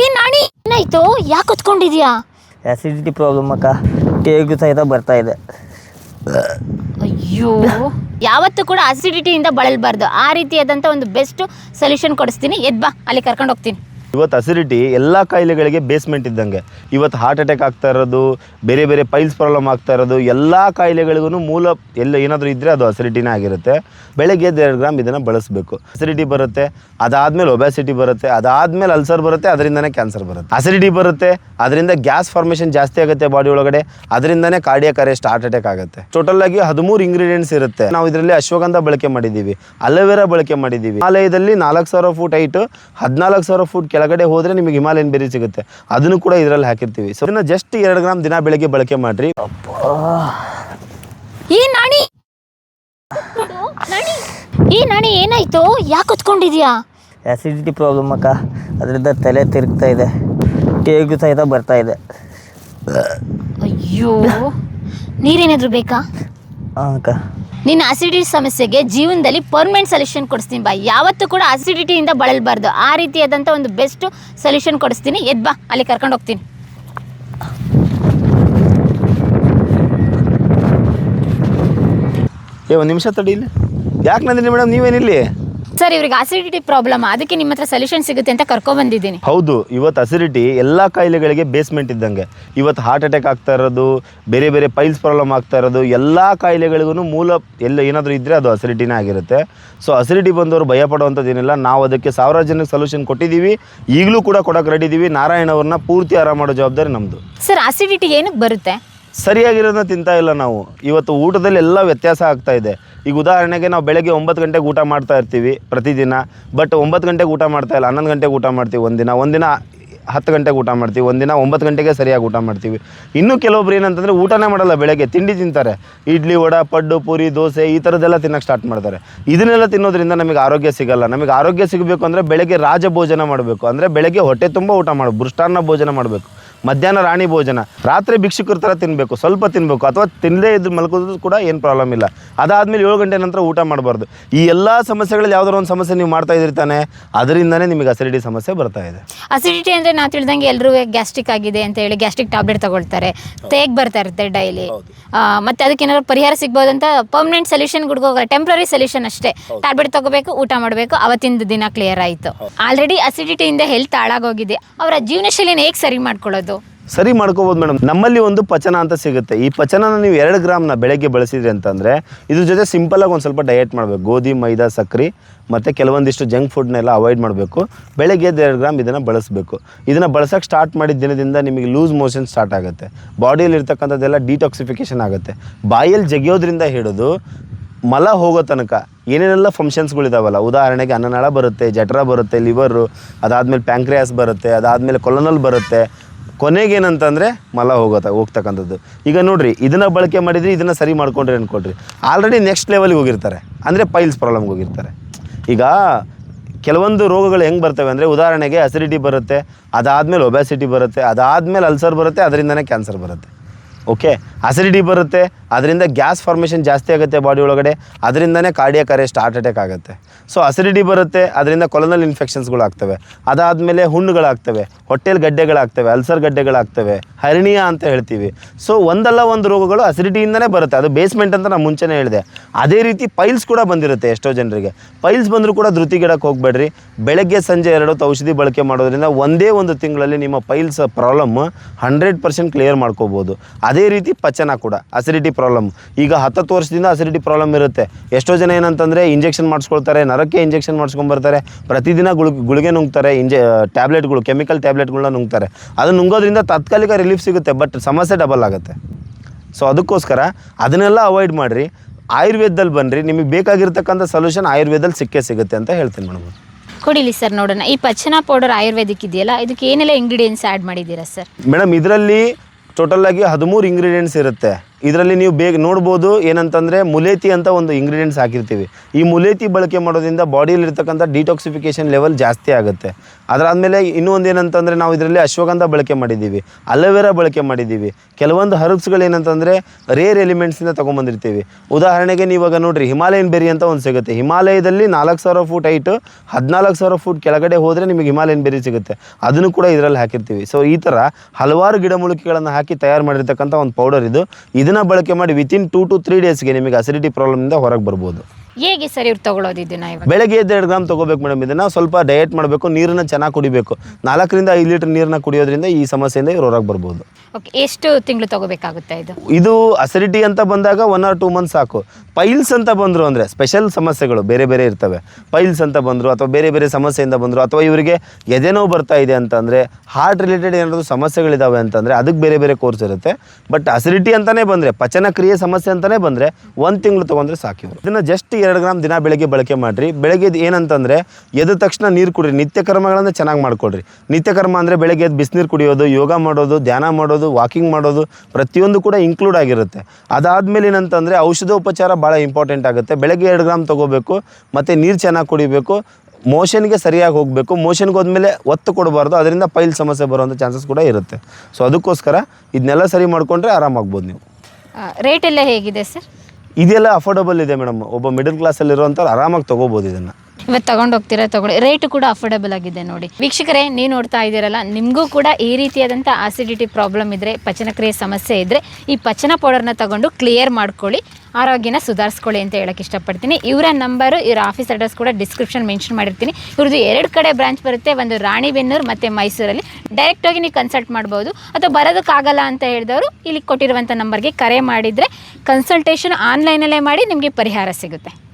ಏನ್ ನಾಣಿ? ಏನಾಯ್ತು? ಯಾಕೆ ಹೊತ್ಕೊಂಡಿದ್ಯಾ? ಆ್ಯಸಿಡಿಟಿ ಪ್ರಾಬ್ಲಮ್ ಅಕ್ಕ. ಟೇಗು ಸಹಿತ ಬರ್ತಾ ಇದೆ. ಅಯ್ಯೋ. ಯಾವತ್ತೂ ಕೂಡ ಅಸಿಡಿಟಿಯಿಂದ ಬಳಲ್ಬಾರ್ದು. ಆ ರೀತಿಯಾದಂಥ ಒಂದು ಬೆಸ್ಟ್ ಸೊಲ್ಯೂಷನ್ ಕೊಡಿಸ್ತೀನಿ. ಎದ್ ಬಾ ಅಲ್ಲಿ ಕರ್ಕೊಂಡು ಹೋಗ್ತೀನಿ. ಇವತ್ತು ಅಸಿಡಿಟಿ ಎಲ್ಲ ಕಾಯಿಲೆಗಳಿಗೆ ಬೇಸ್ಮೆಂಟ್ ಇದ್ದಂಗೆ. ಇವತ್ತು ಹಾರ್ಟ್ ಅಟ್ಯಾಕ್ ಆಗ್ತಾ ಇರೋದು, ಬೇರೆ ಬೇರೆ ಪೈಲ್ಸ್ ಪ್ರಾಬ್ಲಮ್ ಆಗ್ತಾ ಇರೋದು, ಎಲ್ಲ ಕಾಯಿಲೆಗಳಿಗೂ ಮೂಲ ಎಲ್ಲ ಏನಾದರೂ ಇದ್ದರೆ ಅದು ಅಸಿಡಿಟಿನೇ ಆಗಿರುತ್ತೆ. ಬೆಳಗ್ಗೆ ಎರಡು ಗ್ರಾಮ್ ಇದನ್ನು ಬಳಸಬೇಕು. ಅಸಿಡಿಟಿ ಬರುತ್ತೆ, ಅದಾದಮೇಲೆ ಒಬ್ಯಾಸಿಟಿ ಬರುತ್ತೆ, ಅದಾದಮೇಲೆ ಅಲ್ಸರ್ ಬರುತ್ತೆ, ಅದರಿಂದನೇ ಕ್ಯಾನ್ಸರ್ ಬರುತ್ತೆ. ಅಸಿಡಿಟಿ ಬರುತ್ತೆ, ಅದರಿಂದ ಗ್ಯಾಸ್ ಫಾರ್ಮೇಷನ್ ಜಾಸ್ತಿ ಆಗುತ್ತೆ ಬಾಡಿ ಒಳಗಡೆ, ಅದರಿಂದನೇ ಕಾರ್ಡಿಯಕ್ ಅರೆಸ್ಟ್ ಹಾರ್ಟ್ ಅಟ್ಯಾಕ್ ಆಗುತ್ತೆ. ಟೋಟಲ್ ಆಗಿ ಹದಿಮೂರು ಇಂಗ್ರೀಡಿಯೆಂಟ್ಸ್ ಇರುತ್ತೆ. ನಾವು ಇದರಲ್ಲಿ ಅಶ್ವಗಂಧ ಬಳಕೆ ಮಾಡಿದ್ದೀವಿ, ಅಲೋವೆರಾ ಬಳಕೆ ಮಾಡಿದ್ದೀವಿ. ಆಲಯದಲ್ಲಿ ನಾಲ್ಕು ಸಾವಿರ ಫೂಟ್ ಹೈಟ್ ಹದಿನಾಲ್ಕು ಸಾವಿರ ಫೂಟ್ ಕೆಳಗಡೆ ಹೋದ್ರೆ ನಿಮಗೆ ಹಿಮಾಲಯನ್ ಬೆರಿ ಸಿಗುತ್ತೆ. ಅದನ್ನು ಕೂಡ ಇದರಲ್ಲಿ ಹಾಕಿರ್ತೀವಿ. ಸೊ ಇದನ್ನ ಜಸ್ಟ್ ಎರಡು ಗ್ರಾಮ್ ದಿನ ಬೆಳಗ್ಗೆ ಬಳಕೆ ಮಾಡ್ರಿ. ಈ ನಾಣಿ! ಏ ನಾಣಿ ಏನಾಯ್ತು? ಯಾಕೆ ಹೊತ್ಕೊಂಡಿದ್ಯಾ? ಆಸಿಡಿಟಿ ಪ್ರಾಬ್ಲಮ್ ಅಕ್ಕ. ಅದರಿಂದ ತಲೆ ತಿರುಗ್ತಾ ಇದೆ. ಕೇಗು ಸಹಿತ ಬರ್ತಾ ಇದೆ. ಅಯ್ಯೋ ನೀರೇನಾದ್ರೂ ಬೇಕಾ? ಹಾಂ ಅಕ್ಕ. ನಿನ್ನ ಅಸಿಡಿಟಿ ಸಮಸ್ಯೆಗೆ ಜೀವನದಲ್ಲಿ ಪರ್ಮನೆಂಟ್ ಸೊಲ್ಯೂಷನ್ ಕೊಡಿಸ್ತೀನಿ ಬಾ. ಯಾವತ್ತೂ ಕೂಡ ಅಸಿಡಿಟಿಯಿಂದ ಬಳಲಬಾರ್ದು. ಆ ರೀತಿಯಾದಂಥ ಒಂದು ಬೆಸ್ಟ್ ಸೊಲ್ಯೂಷನ್ ಕೊಡಿಸ್ತೀನಿ. ಎದ್ ಬಾ, ಅಲ್ಲಿ ಕರ್ಕೊಂಡು ಹೋಗ್ತೀನಿ. ಏ, ಒಂದು ನಿಮಿಷ ತಡಿ ಇಲ್ಲಿ. ಯಾಕೆ ನಂದಿನಿ ಮೇಡಮ್ ನೀವೇನಿಲ್ಲಿ ಸರ್ ಇವ್ರಿಗೆ ಅಸಿಡಿಟಿ ಪ್ರಾಬ್ಲಮ್ ಅದಕ್ಕೆ ನಿಮ್ಮ ಹತ್ರ ಸೊಲ್ಯೂಷನ್ ಸಿಗುತ್ತೆ ಅಂತ ಕರ್ಕೊಂಡ್ ಬಂದಿದ್ದೀನಿ. ಹೌದು ಇವತ್ತು ಅಸಿಡಿಟಿ ಎಲ್ಲ ಕಾಯಿಲೆಗಳಿಗೆ ಬೇಸ್ಮೆಂಟ್ ಇದ್ದಂಗೆ. ಇವತ್ತು ಹಾರ್ಟ್ ಅಟ್ಯಾಕ್ ಆಗ್ತಾ ಇರೋದು ಬೇರೆ ಬೇರೆ ಪೈಲ್ಸ್ ಪ್ರಾಬ್ಲಮ್ ಆಗ್ತಾ ಇರೋದು ಎಲ್ಲ ಕಾಯಿಲೆಗಳಿಗೂ ಮೂಲ ಎಲ್ಲ ಏನಾದರೂ ಇದ್ದರೆ ಅದು ಅಸಿಡಿಟಿನೇ ಆಗಿರುತ್ತೆ. ಸೊ ಅಸಿಡಿಟಿ ಬಂದವರು ಭಯ ಪಡುವಂಥದ್ದೇನಿಲ್ಲ ನಾವು ಅದಕ್ಕೆ ಸಾವಿರ ಜನಕ್ಕೆ ಸೊಲ್ಯೂಷನ್ ಕೊಟ್ಟಿದ್ದೀವಿ ಈಗಲೂ ಕೂಡ ಕೊಡೋಕೆ ರೆಡಿ ಇದ್ದೀವಿ ನಾರಾಯಣ ಅವ್ರನ್ನ ಪೂರ್ತಿ ಆರಾಮ ಮಾಡೋ ಜವಾಬ್ದಾರಿ ನಮ್ಮದು ಸರ್ ಅಸಿಡಿಟಿ ಏನಕ್ಕೆ ಬರುತ್ತೆ? ಸರಿಯಾಗಿರೋದನ್ನ ತಿಂತಾ ಇಲ್ಲ ನಾವು. ಇವತ್ತು ಊಟದಲ್ಲಿ ಎಲ್ಲ ವ್ಯತ್ಯಾಸ ಆಗ್ತಾ ಇದೆ. ಈಗ ಉದಾಹರಣೆಗೆ ನಾವು ಬೆಳಗ್ಗೆ ಒಂಬತ್ತು ಗಂಟೆಗೆ ಊಟ ಮಾಡ್ತಾ ಇರ್ತೀವಿ ಪ್ರತಿದಿನ ಬಟ್ ಒಂಬತ್ತು ಗಂಟೆಗೆ ಊಟ ಮಾಡ್ತಾ ಇಲ್ಲ, ಹನ್ನೊಂದು ಗಂಟೆಗೆ ಊಟ ಮಾಡ್ತೀವಿ ಒಂದಿನ ಒಂದಿನ ಹತ್ತು ಗಂಟೆಗೆ ಊಟ ಮಾಡ್ತೀವಿ ಒಂದಿನ ಒಂಬತ್ತು ಗಂಟೆಗೆ ಸರಿಯಾಗಿ ಊಟ ಮಾಡ್ತೀವಿ. ಇನ್ನೂ ಕೆಲವೊಬ್ರು ಏನಂತಂದರೆ ಊಟನೇ ಮಾಡಲ್ಲ, ಬೆಳಗ್ಗೆ ತಿಂಡಿ ತಿಂತಾರೆ. ಇಡ್ಲಿ ವಡ, ಪಡ್ಡು, ಪೂರಿ, ದೋಸೆ ಈ ಥರದ್ದೆಲ್ಲ ತಿನ್ನಕ್ಕೆ ಸ್ಟಾರ್ಟ್ ಮಾಡ್ತಾರೆ. ಇದನ್ನೆಲ್ಲ ತಿನ್ನೋದ್ರಿಂದ ನಮಗೆ ಆರೋಗ್ಯ ಸಿಗಲ್ಲ. ನಮಗೆ ಆರೋಗ್ಯ ಸಿಗಬೇಕು ಅಂದರೆ ಬೆಳಗ್ಗೆ ರಾಜ ಭೋಜನ ಮಾಡಬೇಕು. ಅಂದರೆ ಬೆಳಗ್ಗೆ ಹೊಟ್ಟೆ ತುಂಬ ಊಟ ಮಾಡಬೇಕು ಬೃಷ್ಟಾನ್ನ ಭೋಜನ ಮಾಡಬೇಕು. ಮಧ್ಯಾಹ್ನ ರಾಣಿ ಭೋಜನ. ರಾತ್ರಿ ಭಿಕ್ಷುಕರ ಥರ ತಿನ್ನಬೇಕು ಸ್ವಲ್ಪ ತಿನ್ನಬೇಕು ಅಥವಾ ತಿನ್ನದೇ ಇದ್ದು ಮಲ್ಕೋದ್ರು ಕೂಡ ಏನು ಪ್ರಾಬ್ಲಮ್ ಇಲ್ಲ. ಅದಾದಮೇಲೆ ಏಳು ಗಂಟೆ ನಂತರ ಊಟ ಮಾಡಬಾರ್ದು. ಈ ಎಲ್ಲ ಸಮಸ್ಯೆಗಳಲ್ಲಿ ಯಾವ್ದಾದ್ರು ಒಂದು ಸಮಸ್ಯೆ ನೀವು ಮಾಡ್ತಾ ಇದ್ದೀರಿ ತಾನೆ ಅದರಿಂದನೇ ನಿಮಗೆ ಅಸಿಡಿಟಿ ಸಮಸ್ಯೆ ಬರ್ತಾ ಇದೆ. ಅಸಿಡಿಟಿ ಅಂದರೆ ನಾವು ತಿಳಿದಂಗೆ ಎಲ್ಲರೂ ಗ್ಯಾಸ್ಟ್ರಿಕ್ ಆಗಿದೆ ಅಂತ ಹೇಳಿ ಗ್ಯಾಸ್ಟ್ರಿಕ್ ಟ್ಯಾಬ್ಲೆಟ್ ತಗೊಳ್ತಾರೆ. ತೇಗ್ ಬರ್ತಾ ಇರುತ್ತೆ ಡೈಲಿ ಮತ್ತೆ ಅದಕ್ಕೆ ಏನಾದ್ರು ಪರಿಹಾರ ಸಿಗ್ಬೋದು ಅಂತ ಪರ್ಮನೆಂಟ್ ಸೊಲ್ಯೂಷನ್ ಹುಡುಗೋಗಲ್ಲ ಟೆಂಪ್ರರಿ ಸೊಲ್ಯೂಷನ್ ಅಷ್ಟೇ. ಟ್ಯಾಬ್ಲೆಟ್ ತಗೋಬೇಕು ಊಟ ಮಾಡಬೇಕು ಅವತ್ತಿನ ದಿನ ಕ್ಲಿಯರ್ ಆಯಿತು. ಆಲ್ರೆಡಿ ಅಸಿಡಿಟಿಯಿಂದ ಹೆಲ್ತ್ ಹಾಳಾಗೋಗಿದೆ. ಅವರ ಜೀವನ ಶೈಲಿನ ಹೇಗೆ ಸರಿ ಮಾಡ್ಕೊಳ್ಳೋದು? ಸರಿ ಮಾಡ್ಕೋಬೋದು ಮೇಡಮ್. ನಮ್ಮಲ್ಲಿ ಒಂದು ಪಚನ ಅಂತ ಸಿಗುತ್ತೆ. ಈ ಪಚನನ ನೀವು ಎರಡು ಗ್ರಾಮ್ನ ಬೆಳಗ್ಗೆ ಬಳಸಿದ್ರಿ ಅಂತಂದರೆ, ಇದ್ರ ಜೊತೆ ಸಿಂಪಲಾಗಿ ಒಂದು ಸ್ವಲ್ಪ ಡಯಟ್ ಮಾಡಬೇಕು. ಗೋಧಿ, ಮೈದಾ ಸಕ್ಕರೆ ಮತ್ತು ಕೆಲವೊಂದಿಷ್ಟು ಜಂಕ್ ಫುಡ್ನೆಲ್ಲ ಅವಾಯ್ಡ್ ಮಾಡಬೇಕು. ಬೆಳಗ್ಗೆ ಎರಡು ಗ್ರಾಮ್ ಇದನ್ನು ಬಳಸಬೇಕು. ಇದನ್ನು ಬಳಸೋಕೆ ಸ್ಟಾರ್ಟ್ ಮಾಡಿದ ದಿನದಿಂದ ನಿಮಗೆ ಲೂಸ್ ಮೋಷನ್ ಸ್ಟಾರ್ಟ್ ಆಗುತ್ತೆ. ಬಾಡಿಯಲ್ಲಿ ಇರ್ತಕ್ಕಂಥದ್ದೆಲ್ಲ ಡಿಟಾಕ್ಸಿಫಿಕೇಷನ್ ಆಗುತ್ತೆ. ಬಾಯಲ್ಲಿ ಜಗಿಯೋದ್ರಿಂದ ಹಿಡಿದು ಮಲ ಹೋಗೋ ತನಕ ಏನೇನೆಲ್ಲ ಫಂಕ್ಷನ್ಸ್ಗಳಿದಾವಲ್ಲ ಉದಾಹರಣೆಗೆ ಅನ್ನನಾಳ ಬರುತ್ತೆ, ಜಠರ ಬರುತ್ತೆ ಲಿವರು ಅದಾದಮೇಲೆ ಪ್ಯಾಂಕ್ರಿಯಾಸ್ ಬರುತ್ತೆ, ಅದಾದಮೇಲೆ ಕೊಲೊನಲ್ ಬರುತ್ತೆ ಕೊನೆಗೇನಂತಂದರೆ ಮಲ ಹೋಗೋತ, ಹೋಗ್ತಕ್ಕಂಥದ್ದು. ಈಗ ನೋಡಿರಿ, ಇದನ್ನು ಬಳಕೆ ಮಾಡಿದರೆ ಇದನ್ನು ಸರಿ ಮಾಡ್ಕೊಂಡ್ರಿ ಅನ್ಕೊಳ್ರಿ. ಆಲ್ರೆಡಿ ನೆಕ್ಸ್ಟ್ ಲೆವೆಲ್ಗೆ ಹೋಗಿರ್ತಾರೆ. ಅಂದರೆ ಪೈಲ್ಸ್ ಪ್ರಾಬ್ಲಮ್ಗೆ ಹೋಗಿರ್ತಾರೆ. ಈಗ ಕೆಲವೊಂದು ರೋಗಗಳು ಹೆಂಗೆ ಬರ್ತವೆ ಅಂದರೆ ಉದಾಹರಣೆಗೆ ಅಸಿಡಿಟಿ ಬರುತ್ತೆ, ಅದಾದಮೇಲೆ ಒಬ್ಯಾಸಿಟಿ ಬರುತ್ತೆ, ಅದಾದಮೇಲೆ ಅಲ್ಸರ್ ಬರುತ್ತೆ, ಅದರಿಂದನೇ ಕ್ಯಾನ್ಸರ್ ಬರುತ್ತೆ. ಓಕೆ ಅಸಿಡಿಟಿ ಬರುತ್ತೆ. ಅದರಿಂದ ಗ್ಯಾಸ್ ಫಾರ್ಮೇಷನ್ ಜಾಸ್ತಿ ಆಗುತ್ತೆ ಬಾಡಿ ಒಳಗಡೆ. ಅದರಿಂದನೇ ಕಾರ್ಡಿಯಕ್ ಅರೆಸ್ಟ್ ಹಾರ್ಟ್ ಅಟ್ಯಾಕ್ ಆಗುತ್ತೆ. ಸೊ ಅಸಿಡಿಟಿ ಬರುತ್ತೆ. ಅದರಿಂದ ಕೊಲನಲ್ ಇನ್ಫೆಕ್ಷನ್ಸ್ಗಳು ಆಗ್ತವೆ ಅದಾದಮೇಲೆ ಹುಣ್ಣುಗಳಾಗ್ತವೆ. ಹೊಟ್ಟೆಲಿ ಗಡ್ಡೆಗಳಾಗ್ತವೆ. ಅಲ್ಸರ್ ಗಡ್ಡೆಗಳಾಗ್ತವೆ. ಹರಿಣೀಯ ಅಂತ ಹೇಳ್ತೀವಿ. ಸೊ ಒಂದಲ್ಲ ಒಂದು ರೋಗಗಳು ಅಸಿಡಿಟಿಯಿಂದನೇ ಬರುತ್ತೆ. ಅದು ಬೇಸ್ಮೆಂಟ್ ಅಂತ ನಾನು ಮುಂಚೆನೇ ಹೇಳಿದೆ. ಅದೇ ರೀತಿ ಪೈಲ್ಸ್ ಕೂಡ ಬಂದಿರುತ್ತೆ ಎಷ್ಟೋ ಜನರಿಗೆ. ಪೈಲ್ಸ್ ಬಂದರೂ ಕೂಡ ಧೃತಿಗಿಡಕ್ಕೆ ಹೋಗಬೇಡ್ರಿ. ಬೆಳಗ್ಗೆ, ಸಂಜೆ ಎರಡು ಔಷಧಿ ಬಳಕೆ ಮಾಡೋದ್ರಿಂದ ಒಂದೇ ಒಂದು ತಿಂಗಳಲ್ಲಿ ನಿಮ್ಮ piles problem hundred percent clear ಮಾಡ್ಕೋಬೋದು. ರೀತಿ ಪಚನ ಕೂಡ ಅಸಿಡಿಟಿ ಪ್ರಾಬ್ಲಮ್ ಈಗ ಹತ್ತತ್ತು ವರ್ಷದಿಂದ ಅಸಿಡಿಟಿ ಪ್ರಾಬ್ಲಮ್ ಇರುತ್ತೆ. ಎಷ್ಟೋ ಜನ ಏನಂತಂದರೆ ಇಂಜೆಕ್ಷನ್ ಮಾಡಿಸ್ಕೊಳ್ತಾರೆ ನರಕ್ಕೆ ಇಂಜೆಕ್ಷನ್ ಮಾಡಿಸ್ಕೊಂಬರ್ತಾರೆ ಪ್ರತಿದಿನ ಗುಳು ಗುಳಿಗೆ ನುಂಗ್ತಾರೆ ಇಂಜೆ ಟ್ಯಾಬ್ಲೆಟ್ಗಳು ಕೆಮಿಕಲ್ ಟ್ಯಾಬ್ಲೆಟ್ಗಳನ್ನ ನುಂಗ್ತಾರೆ. ಅದು ನುಂಗೋದ್ರಿಂದ ತಾತ್ಕಾಲಿಕ ರಿಲೀಫ್ ಸಿಗುತ್ತೆ ಬಟ್ ಸಮಸ್ಯೆ ಡಬಲ್ ಆಗುತ್ತೆ. ಸೊ ಅದಕ್ಕೋಸ್ಕರ ಅದನ್ನೆಲ್ಲ ಅವಾಯ್ಡ್ ಮಾಡಿರಿ. ಆಯುರ್ವೇದದಲ್ಲಿ ಬನ್ನಿರಿ ನಿಮಗೆ ಬೇಕಾಗಿರ್ತಕ್ಕಂಥ ಸೊಲ್ಯೂಷನ್ ಆಯುರ್ವೇದದಲ್ಲಿ ಸಿಕ್ಕೇ ಸಿಗುತ್ತೆ ಅಂತ ಹೇಳ್ತೀನಿ ಮೇಡಮ್. ಕೊಡಿಲಿ ಸರ್ ನೋಡೋಣ. ಈ ಪಚನ ಪೌಡರ್ ಆಯುರ್ವೇದಿಕ್ ಇದೆಯಲ್ಲ ಇದಕ್ಕೆ ಏನೆಲ್ಲ ಇಂಗ್ರೀಡಿಯೆಂಟ್ಸ್ ಆ್ಯಡ್ ಮಾಡಿದ್ದೀರಾ ಸರ್? ಮೇಡಮ್ ಇದರಲ್ಲಿ ಟೋಟಲ್ ಆಗಿ ಹದಿಮೂರು ಇಂಗ್ರೀಡಿಯೆಂಟ್ಸ್ ಇರುತ್ತೆ. ಇದರಲ್ಲಿ ನೀವು ಬೇಗ ನೋಡ್ಬೋದು ಏನಂತಂದರೆ ಮುಲೇತಿ ಅಂತ ಒಂದು ಇಂಗ್ರೀಡಿಯೆಂಟ್ಸ್ ಹಾಕಿರ್ತೀವಿ. ಈ ಮುಲೇತಿ ಬಳಕೆ ಮಾಡೋದ್ರಿಂದ ಬಾಡಿಯಲ್ಲಿರ್ತಕ್ಕಂಥ ಡಿಟಾಕ್ಸಿಫಿಕೇಷನ್ ಲೆವೆಲ್ ಜಾಸ್ತಿ ಆಗುತ್ತೆ. ಅದಾದಮೇಲೆ ಇನ್ನೊಂದು ಏನಂತಂದರೆ ನಾವು ಇದರಲ್ಲಿ ಅಶ್ವಗಂಧ ಬಳಕೆ ಮಾಡಿದ್ದೀವಿ. ಅಲೋವೆರಾ ಬಳಕೆ ಮಾಡಿದ್ದೀವಿ. ಕೆಲವೊಂದು ಹರ್ಬ್ಸ್ಗಳು ಏನಂತಂದರೆ ರೇರ್ ಎಲಿಮೆಂಟ್ಸಿಂದ ತೊಗೊಂಬಂದಿರ್ತೀವಿ. ಉದಾಹರಣೆಗೆ ನೀವಾಗ ನೋಡ್ರಿ, ಹಿಮಾಲಯನ್ ಬೆರಿ ಅಂತ ಒಂದು ಸಿಗುತ್ತೆ. ಹಿಮಾಲಯದಲ್ಲಿ ನಾಲ್ಕು ಸಾವಿರ ಫೂಟ್ ಹೈಟು ಹದಿನಾಲ್ಕು ಸಾವಿರ ಫೂಟ್ ಕೆಳಗಡೆ ಹೋದರೆ ನಿಮಗೆ ಹಿಮಾಲಯನ್ ಬೆರಿ ಸಿಗುತ್ತೆ. ಅದನ್ನು ಕೂಡ ಇದರಲ್ಲಿ ಹಾಕಿರ್ತೀವಿ. ಸೊ ಈ ಥರ ಹಲವಾರು ಗಿಡಮೂಲಿಕೆಗಳನ್ನು ಹಾಕಿ ತಯಾರು ಮಾಡಿರ್ತಕ್ಕಂಥ ಒಂದು ಪೌಡರ್ ಇದು. ಇದನ್ನು ಬಳಕೆ ಮಾಡಿ ವಿತಿನ್ ಟೂ ಟು ತ್ರೀ ಡೇಸ್ಗೆ ನಿಮಗೆ ಅಸಿಡಿಟಿ ಪ್ರಾಬ್ಲಮಿಂದ ಹೊರಗೆ ಬರ್ಬೋದು. ಹೇಗೆ ಸರ್ ಇವ್ರು ತಗೊಳ್ಳೋದು ಇದನ್ನ ಇವಾಗ? ಬೆಳಗ್ಗೆ ಎದ್ದು ಎರಡು ಗ್ರಾಮ್ ತಗೋಬೇಕು ಮೇಡಮ್. ಇದನ್ನ ಸ್ವಲ್ಪ ಡಯಟ್ ಮಾಡಬೇಕು ನೀರನ್ನ ಚೆನ್ನಾಗಿ ಕುಡಿಬೇಕು. ನಾಲ್ಕರಿಂದ ಐದು ಲೀಟರ್ ನೀರನ್ನ ಕುಡಿಯೋದ್ರಿಂದ ಈ ಸಮಸ್ಯೆಯಿಂದ ಇವ್ರು ಹೊರಗೆ ಬರ್ಬೋದು. ಓಕೆ ಎಷ್ಟು ತಿಂಗಳು ತಗೋಬೇಕಾಗುತ್ತೆ ಇದು? ಇದು ಅಸಿಡಿಟಿ ಅಂತ ಬಂದಾಗ ಒನ್ ಆರ್ ಟೂ ಮಂತ್ ಸಾಕು. ಪೈಲ್ಸ್ ಅಂತ ಬಂದರು ಅಂದರೆ ಸ್ಪೆಷಲ್ ಸಮಸ್ಯೆಗಳು ಬೇರೆ ಬೇರೆ ಇರ್ತವೆ. ಪೈಲ್ಸ್ ಅಂತ ಬಂದರು ಅಥವಾ ಬೇರೆ ಬೇರೆ ಸಮಸ್ಯೆಯಿಂದ ಬಂದರು ಅಥವಾ ಇವರಿಗೆ ಎದೆನೋವು ಬರ್ತಾ ಇದೆ ಅಂತಂದರೆ ಹಾರ್ಟ್ ರಿಲೇಟೆಡ್ ಏನಾದರೂ ಸಮಸ್ಯೆಗಳಿದ್ದಾವೆ ಅಂತಂದರೆ ಅದಕ್ಕೆ ಬೇರೆ ಬೇರೆ ಕೋರ್ಸ್ ಇರುತ್ತೆ. ಬಟ್ ಅಸಿಡಿಟಿ ಅಂತಲೇ ಬಂದರೆ ಪಚನ ಕ್ರಿಯೆ ಸಮಸ್ಯೆ ಅಂತಲೇ ಬಂದರೆ ಒಂದು ತಿಂಗಳು ತೊಗೊಂಡ್ರೆ ಸಾಕು ಇವರು. ಇದನ್ನು ಜಸ್ಟ್ ಎರಡು ಗ್ರಾಮ್ ದಿನ ಬೆಳಗ್ಗೆ ಬಳಕೆ ಮಾಡಿರಿ. ಬೆಳಗ್ಗೆ ಏನಂತಂದರೆ, ಎದ್ದ ತಕ್ಷಣ ನೀರು ಕುಡಿರಿ. ನಿತ್ಯ ಕರ್ಮಗಳನ್ನು ಚೆನ್ನಾಗಿ ಮಾಡ್ಕೊಳ್ರಿ. ನಿತ್ಯ ಕರ್ಮ ಅಂದರೆ ಬೆಳಗ್ಗೆ ಎದ್ದು ಬಿಸಿನೀರು ಕುಡಿಯೋದು, ಯೋಗ ಮಾಡೋದು, ಧ್ಯಾನ ಮಾಡೋದು ವಾಕಿಂಗ್ ಮಾಡೋದು, ಪ್ರತಿಯೊಂದು ಕೂಡ ಇನ್ಕ್ಲೂಡ್ ಆಗಿರುತ್ತೆ. ಅದಾದಮೇಲೆ ಏನಂತಂದರೆ, ಔಷಧೋಪಚಾರ ಭಾಳ ಇಂಪಾರ್ಟೆಂಟ್ ಆಗುತ್ತೆ. ಬೆಳಗ್ಗೆ ಎರಡು ಗ್ರಾಮ್ ತೊಗೋಬೇಕು, ಮತ್ತು ನೀರು ಚೆನ್ನಾಗಿ ಕುಡಿಬೇಕು, ಮೋಷನ್ಗೆ ಸರಿಯಾಗಿ ಹೋಗಬೇಕು. ಮೋಷನ್ಗೆ ಹೋದ್ಮೇಲೆ ಒತ್ತು ಕೊಡಬಾರ್ದು, ಅದರಿಂದ ಪೈಲ್ ಸಮಸ್ಯೆ ಬರುವಂಥ ಚಾನ್ಸಸ್ ಕೂಡ ಇರುತ್ತೆ. ಸೊ ಅದಕ್ಕೋಸ್ಕರ ಇದನ್ನೆಲ್ಲ ಸರಿ ಮಾಡಿಕೊಂಡ್ರೆ ಆರಾಮಾಗ್ಬೋದು ನೀವು. ರೇಟ್ ಎಲ್ಲ ಹೇಗಿದೆ ಸರ್? ಇದೆಲ್ಲ ಅಫೋರ್ಡಬಲ್ ಇದೆ ಮೇಡಮ್. ಒಬ್ಬ ಮಿಡಲ್ ಕ್ಲಾಸಲ್ಲಿರುವಂಥವ್ರು ಆರಾಮಾಗಿ ತೊಗೋಬೋದು ಇದನ್ನು. ಇವತ್ತು ತಗೊಂಡು ಹೋಗ್ತೀರಾ, ತಗೊಳ್ಳಿ. ರೇಟ್ ಕೂಡ ಅಫೋರ್ಡಬಲ್ ಆಗಿದೆ ನೋಡಿ. ವೀಕ್ಷಕರೇ, ನೀವು ನೋಡ್ತಾ ಇದ್ದೀರಲ್ಲ, ನಿಮಗೂ ಕೂಡ ಈ ರೀತಿಯಾದಂಥ ಆಸಿಡಿಟಿ ಪ್ರಾಬ್ಲಮ್ ಇದ್ದರೆ ಪಚನಕ್ರಿಯೆ ಸಮಸ್ಯೆ ಇದ್ದರೆ ಈ ಪಚನ ಪೌಡರ್ನ ತಗೊಂಡು ಕ್ಲಿಯರ್ ಮಾಡ್ಕೊಳ್ಳಿ, ಆರೋಗ್ಯನ ಸುಧಾರಿಸ್ಕೊಳ್ಳಿ ಅಂತ ಹೇಳಕ್ಕೆ ಇಷ್ಟಪಡ್ತೀನಿ. ಇವರ ನಂಬರು ಇವರ ಆಫೀಸ್ ಅಡ್ರೆಸ್ ಕೂಡ ಡಿಸ್ಕ್ರಿಪ್ಷನ್ ಮೆನ್ಷನ್ ಮಾಡಿರ್ತೀನಿ. ಇವ್ರದ್ದು ಎರಡು ಕಡೆ ಬ್ರಾಂಚ್ ಬರುತ್ತೆ, ಒಂದು ರಾಣಿಬೆನ್ನೂರು ಮತ್ತು ಮೈಸೂರಲ್ಲಿ. ಡೈರೆಕ್ಟಾಗಿ ನೀವು ಕನ್ಸಲ್ಟ್ ಮಾಡ್ಬೋದು. ಅಥವಾ ಬರೋದಕ್ಕಾಗಲ್ಲ ಅಂತ ಹೇಳಿದವರು, ಇಲ್ಲಿ ಕೊಟ್ಟಿರುವಂಥ ನಂಬರ್ಗೆ ಕರೆ ಮಾಡಿದರೆ ಕನ್ಸಲ್ಟೇಷನ್ ಆನ್ಲೈನಲ್ಲೇ ಮಾಡಿ ನಿಮಗೆ ಪರಿಹಾರ ಸಿಗುತ್ತೆ.